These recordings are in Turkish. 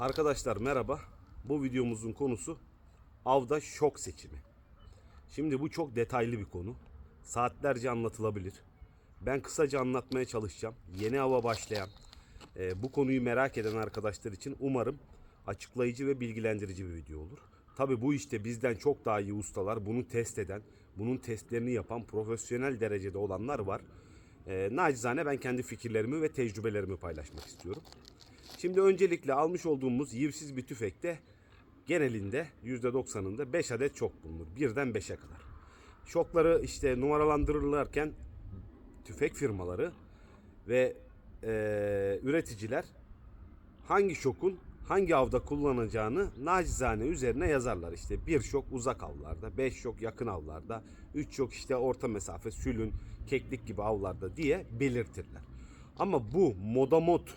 Arkadaşlar merhaba. Bu videomuzun konusu avda şok seçimi. Şimdi bu çok detaylı bir konu. Saatlerce anlatılabilir. Ben kısaca anlatmaya çalışacağım. Yeni ava başlayan, e, bu konuyu merak eden arkadaşlar için umarım açıklayıcı ve bilgilendirici bir video olur. Tabi bu işte bizden çok daha iyi ustalar, bunu test eden, bunun testlerini yapan profesyonel derecede olanlar var. E, nacizane ben kendi fikirlerimi ve tecrübelerimi paylaşmak istiyorum. Şimdi öncelikle almış olduğumuz yivsiz bir tüfekte genelinde %90'ında 5 adet şok bulunur. Birden 5'e kadar. Şokları işte numaralandırırlarken tüfek firmaları ve eee, üreticiler hangi şokun hangi avda kullanacağını nacizane üzerine yazarlar. İşte bir şok uzak avlarda, 5 şok yakın avlarda, 3 şok işte orta mesafe, sülün, keklik gibi avlarda diye belirtirler. Ama bu moda mod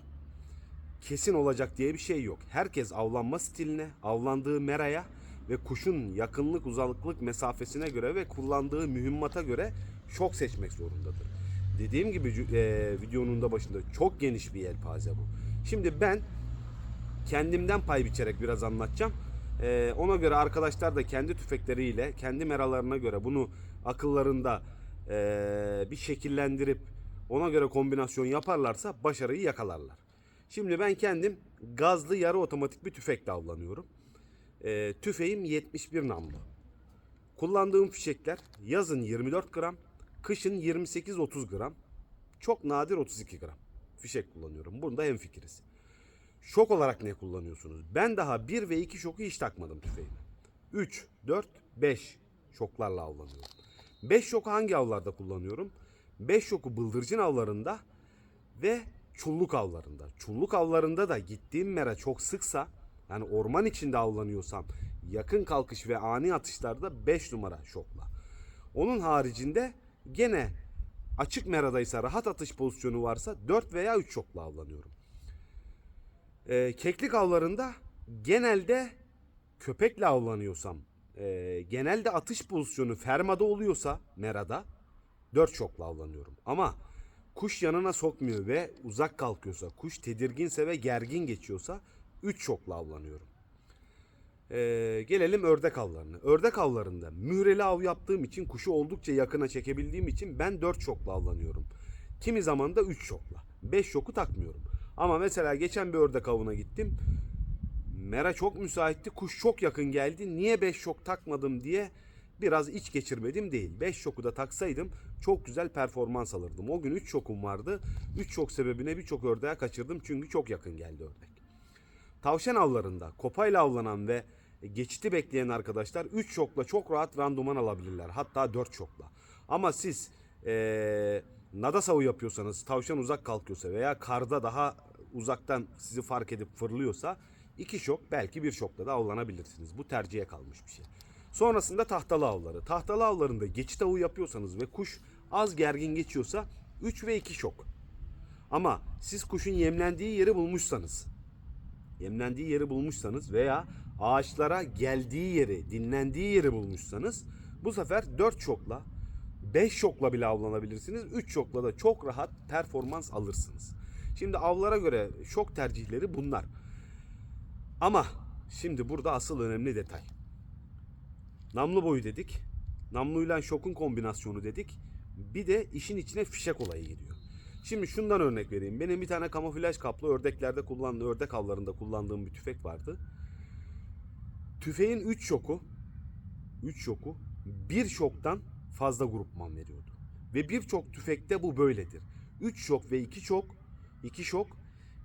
kesin olacak diye bir şey yok. Herkes avlanma stiline, avlandığı meraya ve kuşun yakınlık uzaklık mesafesine göre ve kullandığı mühimmata göre şok seçmek zorundadır. Dediğim gibi e, videonun da başında çok geniş bir yelpaze bu. Şimdi ben kendimden pay biçerek biraz anlatacağım. E, ona göre arkadaşlar da kendi tüfekleriyle, kendi meralarına göre bunu akıllarında e, bir şekillendirip ona göre kombinasyon yaparlarsa başarıyı yakalarlar. Şimdi ben kendim gazlı yarı otomatik bir tüfekle avlanıyorum. E, tüfeğim 71 namlu. Kullandığım fişekler yazın 24 gram, kışın 28-30 gram. Çok nadir 32 gram fişek kullanıyorum. Bunda hemfikiriz. Şok olarak ne kullanıyorsunuz? Ben daha 1 ve 2 şoku hiç takmadım tüfeğime. 3, 4, 5 şoklarla avlanıyorum. 5 şoku hangi avlarda kullanıyorum? 5 şoku bıldırcın avlarında ve çulluk avlarında. Çulluk avlarında da gittiğim mera çok sıksa yani orman içinde avlanıyorsam yakın kalkış ve ani atışlarda 5 numara şokla. Onun haricinde gene açık meradaysa rahat atış pozisyonu varsa 4 veya 3 şokla avlanıyorum. Ee, keklik avlarında genelde köpekle avlanıyorsam e, genelde atış pozisyonu fermada oluyorsa merada 4 şokla avlanıyorum. Ama kuş yanına sokmuyor ve uzak kalkıyorsa, kuş tedirginse ve gergin geçiyorsa 3 şokla avlanıyorum. Ee, gelelim ördek avlarına. Ördek avlarında mühreli av yaptığım için kuşu oldukça yakına çekebildiğim için ben 4 şokla avlanıyorum. Kimi zaman da 3 şokla. 5 şoku takmıyorum. Ama mesela geçen bir ördek avına gittim. Mera çok müsaitti. Kuş çok yakın geldi. Niye 5 şok takmadım diye biraz iç geçirmedim değil. 5 şoku da taksaydım çok güzel performans alırdım. O gün 3 şokum vardı. 3 şok sebebine birçok ördeğe kaçırdım çünkü çok yakın geldi ördek. Tavşan avlarında kopayla avlanan ve geçiti bekleyen arkadaşlar 3 şokla çok rahat randuman alabilirler. Hatta 4 şokla. Ama siz eee nada savı yapıyorsanız, tavşan uzak kalkıyorsa veya karda daha uzaktan sizi fark edip fırlıyorsa 2 şok belki bir şokla da avlanabilirsiniz. Bu tercihe kalmış bir şey. Sonrasında tahtalı avları. Tahtalı avlarında geçit avı yapıyorsanız ve kuş az gergin geçiyorsa 3 ve 2 şok. Ama siz kuşun yemlendiği yeri bulmuşsanız yemlendiği yeri bulmuşsanız veya ağaçlara geldiği yeri, dinlendiği yeri bulmuşsanız bu sefer 4 şokla 5 şokla bile avlanabilirsiniz. 3 şokla da çok rahat performans alırsınız. Şimdi avlara göre şok tercihleri bunlar. Ama şimdi burada asıl önemli detay. Namlu boyu dedik. Namluyla şokun kombinasyonu dedik. Bir de işin içine fişek olayı giriyor. Şimdi şundan örnek vereyim. Benim bir tane kamuflaj kaplı ördeklerde kullandığım, ördek avlarında kullandığım bir tüfek vardı. Tüfeğin 3 şoku 3 şoku bir şoktan fazla grupman veriyordu. Ve birçok tüfekte bu böyledir. 3 şok ve 2 şok 2 şok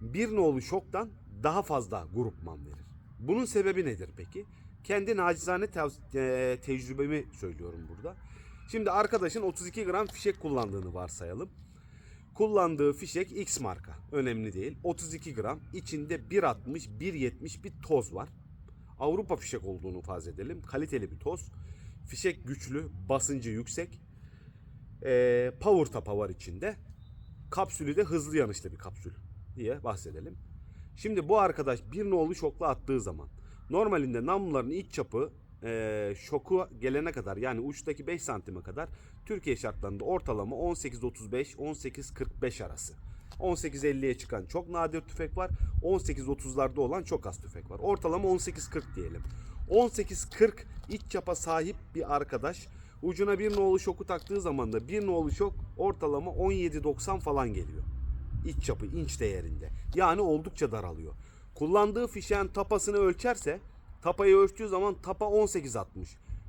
bir nolu şoktan daha fazla grupman verir. Bunun sebebi nedir peki? Kendi nacizane tev- e, tecrübemi söylüyorum burada. Şimdi arkadaşın 32 gram fişek kullandığını varsayalım. Kullandığı fişek X marka. Önemli değil. 32 gram. İçinde 1.60, 1.70 bir toz var. Avrupa fişek olduğunu farz edelim. Kaliteli bir toz. Fişek güçlü, basıncı yüksek. Ee, power tapa var içinde. Kapsülü de hızlı yanışlı bir kapsül diye bahsedelim. Şimdi bu arkadaş bir nolu şokla attığı zaman normalinde namluların iç çapı e, şoku gelene kadar yani uçtaki 5 santime kadar Türkiye şartlarında ortalama 18.35 18.45 arası. 18.50'ye çıkan çok nadir tüfek var. 18.30'larda olan çok az tüfek var. Ortalama 18.40 diyelim. 18.40 iç çapa sahip bir arkadaş ucuna bir nolu şoku taktığı zaman da bir nolu şok ortalama 17.90 falan geliyor. İç çapı inç değerinde. Yani oldukça daralıyor. Kullandığı fişeğin tapasını ölçerse tapayı ölçtüğü zaman tapa 18.60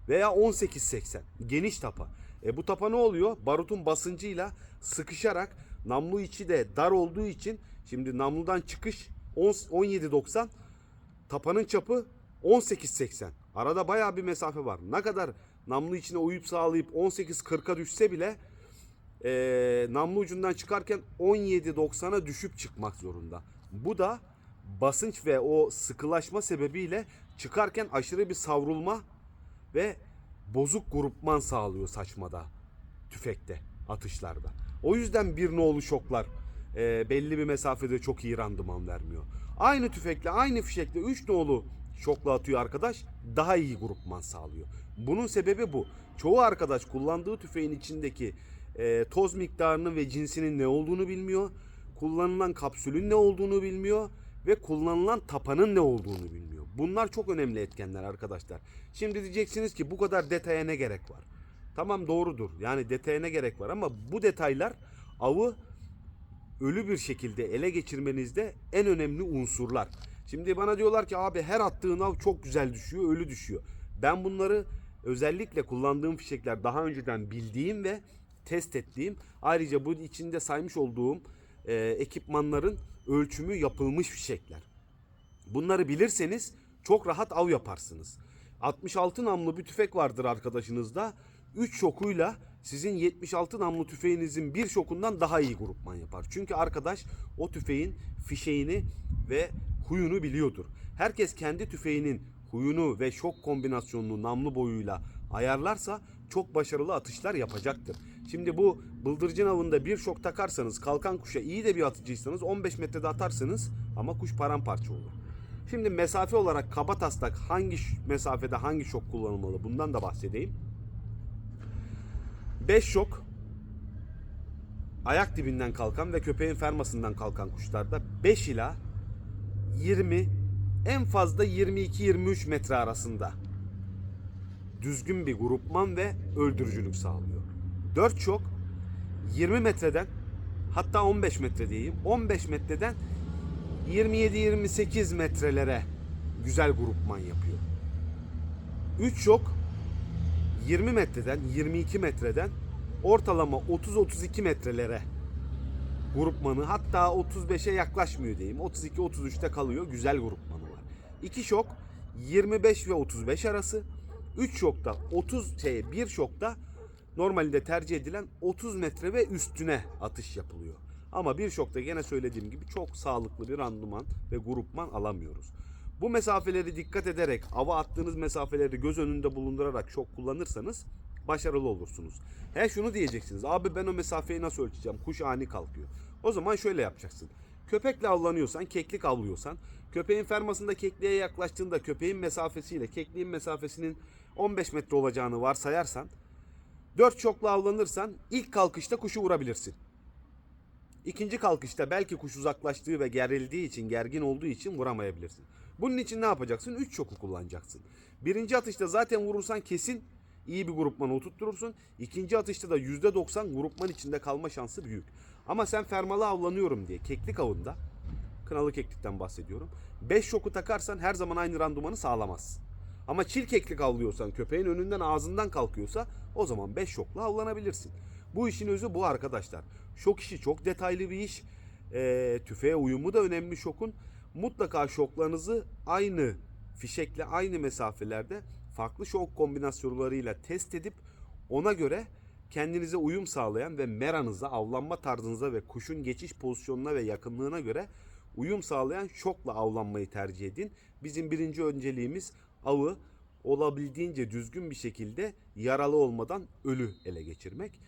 veya 18.80 geniş tapa. E bu tapa ne oluyor? Barutun basıncıyla sıkışarak namlu içi de dar olduğu için şimdi namludan çıkış 10 17.90 tapanın çapı 18.80. Arada bayağı bir mesafe var. Ne kadar namlu içine uyup sağlayıp 18.40'a düşse bile e, namlu ucundan çıkarken 17.90'a düşüp çıkmak zorunda. Bu da basınç ve o sıkılaşma sebebiyle çıkarken aşırı bir savrulma ve bozuk grupman sağlıyor saçmada tüfekte atışlarda. O yüzden bir nolu şoklar e, belli bir mesafede çok iyi randıman vermiyor. Aynı tüfekle aynı fişekle 3 nolu şokla atıyor arkadaş daha iyi grupman sağlıyor. Bunun sebebi bu. Çoğu arkadaş kullandığı tüfeğin içindeki e, toz miktarının ve cinsinin ne olduğunu bilmiyor. Kullanılan kapsülün ne olduğunu bilmiyor ve kullanılan tapanın ne olduğunu bilmiyor. Bunlar çok önemli etkenler arkadaşlar. Şimdi diyeceksiniz ki bu kadar detaya ne gerek var? Tamam doğrudur. Yani detaya ne gerek var ama bu detaylar avı ölü bir şekilde ele geçirmenizde en önemli unsurlar. Şimdi bana diyorlar ki abi her attığın av çok güzel düşüyor, ölü düşüyor. Ben bunları özellikle kullandığım fişekler daha önceden bildiğim ve test ettiğim ayrıca bu içinde saymış olduğum e, ekipmanların ölçümü yapılmış fişekler. Bunları bilirseniz çok rahat av yaparsınız. 66 namlu bir tüfek vardır arkadaşınızda. 3 şokuyla sizin 76 namlu tüfeğinizin bir şokundan daha iyi grupman yapar. Çünkü arkadaş o tüfeğin fişeğini ve huyunu biliyordur. Herkes kendi tüfeğinin huyunu ve şok kombinasyonunu namlu boyuyla ayarlarsa çok başarılı atışlar yapacaktır. Şimdi bu bıldırcın avında bir şok takarsanız kalkan kuşa iyi de bir atıcıysanız 15 metrede atarsınız ama kuş paramparça olur. Şimdi mesafe olarak kaba taslak hangi mesafede hangi şok kullanılmalı bundan da bahsedeyim. 5 şok ayak dibinden kalkan ve köpeğin fermasından kalkan kuşlarda 5 ila 20 en fazla 22-23 metre arasında düzgün bir grupman ve öldürücülük sağlıyor. 4 şok 20 metreden hatta 15 metre diyeyim 15 metreden 27-28 metrelere güzel grupman yapıyor. 3 şok 20 metreden 22 metreden ortalama 30-32 metrelere grupmanı hatta 35'e yaklaşmıyor diyeyim. 32-33'te kalıyor. Güzel grupmanı var. 2 şok 25 ve 35 arası. 3 şokta 30 şey 1 şokta normalde tercih edilen 30 metre ve üstüne atış yapılıyor. Ama bir şokta gene söylediğim gibi çok sağlıklı bir randıman ve grupman alamıyoruz. Bu mesafeleri dikkat ederek ava attığınız mesafeleri göz önünde bulundurarak şok kullanırsanız başarılı olursunuz. He şunu diyeceksiniz. Abi ben o mesafeyi nasıl ölçeceğim? Kuş ani kalkıyor. O zaman şöyle yapacaksın. Köpekle avlanıyorsan, keklik avlıyorsan, köpeğin fermasında kekliğe yaklaştığında köpeğin mesafesiyle kekliğin mesafesinin 15 metre olacağını varsayarsan, 4 şokla avlanırsan ilk kalkışta kuşu vurabilirsin. İkinci kalkışta belki kuş uzaklaştığı ve gerildiği için, gergin olduğu için vuramayabilirsin. Bunun için ne yapacaksın? 3 şoku kullanacaksın. Birinci atışta zaten vurursan kesin iyi bir grupmanı oturtturursun. İkinci atışta da %90 grupman içinde kalma şansı büyük. Ama sen fermalı avlanıyorum diye keklik avında, kınalı keklikten bahsediyorum. 5 şoku takarsan her zaman aynı randımanı sağlamazsın. Ama çil keklik avlıyorsan köpeğin önünden ağzından kalkıyorsa o zaman 5 şokla avlanabilirsin. Bu işin özü bu arkadaşlar. Şok işi çok detaylı bir iş. Ee, tüfeğe uyumu da önemli şokun. Mutlaka şoklarınızı aynı fişekle aynı mesafelerde farklı şok kombinasyonlarıyla test edip ona göre kendinize uyum sağlayan ve meranıza, avlanma tarzınıza ve kuşun geçiş pozisyonuna ve yakınlığına göre uyum sağlayan şokla avlanmayı tercih edin. Bizim birinci önceliğimiz avı olabildiğince düzgün bir şekilde yaralı olmadan ölü ele geçirmek.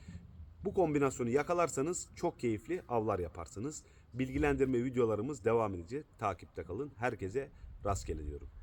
Bu kombinasyonu yakalarsanız çok keyifli avlar yaparsınız. Bilgilendirme videolarımız devam edecek. Takipte kalın. Herkese rastgele diyorum.